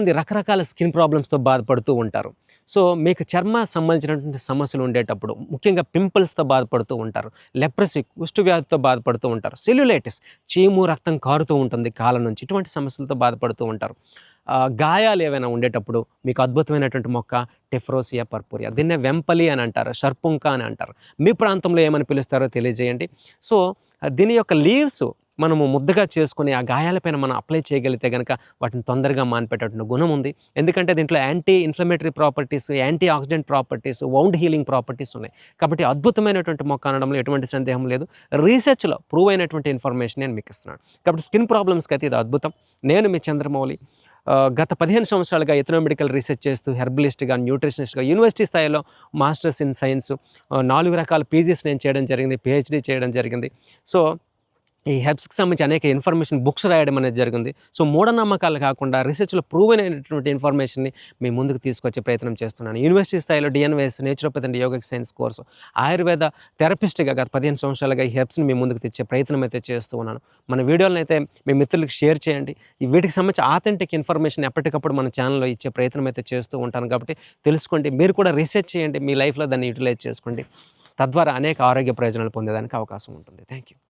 మంది రకరకాల స్కిన్ ప్రాబ్లమ్స్తో బాధపడుతూ ఉంటారు. సో మీకు చర్మ సంబంధించినటువంటి సమస్యలు ఉండేటప్పుడు ముఖ్యంగా పింపుల్స్తో బాధపడుతూ ఉంటారు. లెప్రసీ కుష్టు వ్యాధితో బాధపడుతూ ఉంటారు. సెల్యులైటిస్ చీము రక్తం కారుతూ ఉంటుంది కాలం నుంచి. ఇటువంటి సమస్యలతో బాధపడుతూ ఉంటారు. గాయాలు ఏవైనా ఉండేటప్పుడు మీకు అద్భుతమైనటువంటి మొక్క టెఫ్రోసియా పర్పూరియా దీన్నే వెంపలి అని అంటారు షర్పుంక అని అంటారు. మీ ప్రాంతంలో ఏమని పిలుస్తారో తెలియజేయండి. సో దీని యొక్క లీవ్స్ మనము ముద్దగా చేసుకుని ఆ గాయాలపైన మనం అప్లై చేయగలిగితే కనుక వాటిని తొందరగా మానిపెట్టేటువంటి గుణం ఉంది. ఎందుకంటే దీంట్లో anti inflammatory properties antioxidant properties wound healing properties ఉన్నాయి. కాబట్టి అద్భుతమైనటువంటి మొక్క అనడంలో ఎటువంటి సందేహం లేదు. రీసెర్చ్లో ప్రూవ్ అయినటువంటి ఇన్ఫర్మేషన్ నేను మీకు ఇస్తున్నాను. కాబట్టి స్కిన్ ప్రాబ్లమ్స్కి అయితే ఇది అద్భుతం. నేను మీ చంద్రమౌళి. గత పదిహేను సంవత్సరాలుగా ఎథనోమెడికల్ రీసెర్చ్ చేస్తూ హెర్బలిస్ట్గా న్యూట్రిషనిస్ట్గా యూనివర్సిటీ స్థాయిలో మాస్టర్స్ ఇన్ సైన్స్ నాలుగు రకాల పీజీస్ నేను చేయడం జరిగింది పిహెచ్డీ చేయడం జరిగింది. సో ఈ హెబ్స్కి సంబంధించి అనేక ఇన్ఫర్మేషన్ బుక్స్ రాయడం అనేది జరిగింది. సో మూఢనమ్మకాలు కాకుండా రీసెర్చ్లో ప్రూవెన్ అయినటువంటి ఇన్ఫర్మేషన్ని మీ ముందుకు తీసుకొచ్చే ప్రయత్నం చేస్తున్నాను. యూనివర్సిటీ స్థాయిలో DNYS naturopathy and yogic science course Ayurveda థెరపిస్ట్గా గత పదిహేను సంవత్సరాలుగా ఈ హెబ్స్ని మీ ముందుకు తెచ్చే ప్రయత్నం అయితే చేస్తూ ఉన్నాను. మన వీడియోలను అయితే మీ మిత్రులకు షేర్ చేయండి. వీటికి సంబంధించి ఆథెంటిక్ ఇన్ఫర్మేషన్ ఎప్పటికప్పుడు మన ఛానల్లో ఇచ్చే ప్రయత్నం అయితే చేస్తూ ఉంటాను కాబట్టి తెలుసుకోండి. మీరు కూడా రీసెర్చ్ చేయండి. మీ లైఫ్లో దాన్ని యూటిలైజ్ చేసుకోండి. తద్వారా అనేక ఆరోగ్య ప్రయోజనాలు పొందేదానికి అవకాశం ఉంటుంది. Thank you